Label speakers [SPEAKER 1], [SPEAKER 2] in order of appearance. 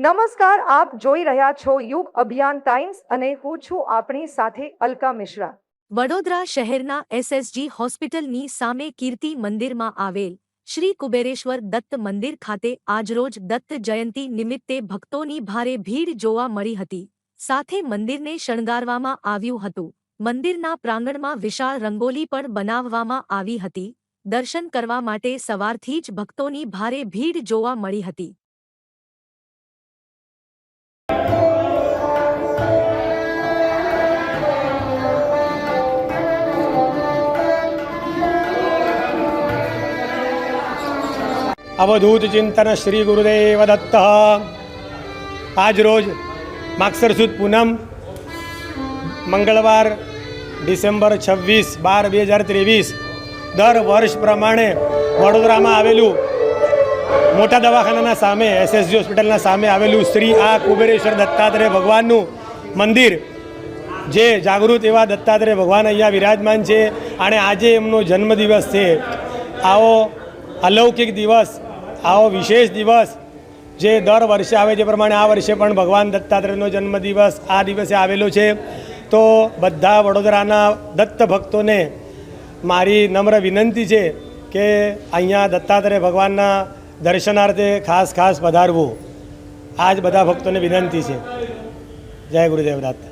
[SPEAKER 1] નમસ્કાર, આપ જોઈ રહ્યા છો યુગ અભિયાન ટાઈમ્સ અને હું છું આપણી સાથે અલકા મિશ્રા.
[SPEAKER 2] વડોદરા શહેરના એસએસજી હોસ્પિટલની સામે કીર્તિ મંદિરમાં આવેલ શ્રી કુબેરેશ્વર દત્ત મંદિર ખાતે આજરોજ દત્ત જયંતી નિમિત્તે ભક્તોની ભારે ભીડ જોવા મળી હતી. સાથે મંદિરને શણગારવામાં આવ્યું હતું. મંદિરના પ્રાંગણમાં વિશાળ રંગોલી પણ બનાવવામાં આવી હતી. દર્શન કરવા માટે સવારથી જ ભક્તોની ભારે ભીડ જોવા મળી હતી.
[SPEAKER 3] અવધૂત ચિંતન શ્રી ગુરુદેવ દત્ત આજ રોજ માગસર સુદ પૂનમ મંગળવાર ડિસેમ્બર છવ્વીસ બાર બે હજાર ત્રેવીસ દર વર્ષ પ્રમાણે વડોદરામાં આવેલું મોટા દવાખાનાના સામે એસએસજી હોસ્પિટલના સામે આવેલું શ્રી આ કુબેરેશ્વર દત્તાત્રેય ભગવાનનું મંદિર જે જાગૃત એવા દત્તાત્રેય ભગવાન અહીંયા વિરાજમાન છે અને આજે એમનો જન્મદિવસ છે આવો અલૌકિક દિવસ આવો વિશેષ દિવસ જે દર વર્ષે આવે છે પ્રમાણે આ વર્ષે પણ ભગવાન દત્તાત્રેયનો જન્મદિવસ આ દિવસે આવેલો છે. તો બધા વડોદરાના દત્ત ભક્તોને મારી નમ્ર વિનંતી છે કે અહીંયા દત્તાત્રેય ભગવાનના દર્શનાર્થે ખાસ ખાસ પધારવું. આ જ બધા ભક્તોને વિનંતી છે. જય ગુરુદેવ દત્ત.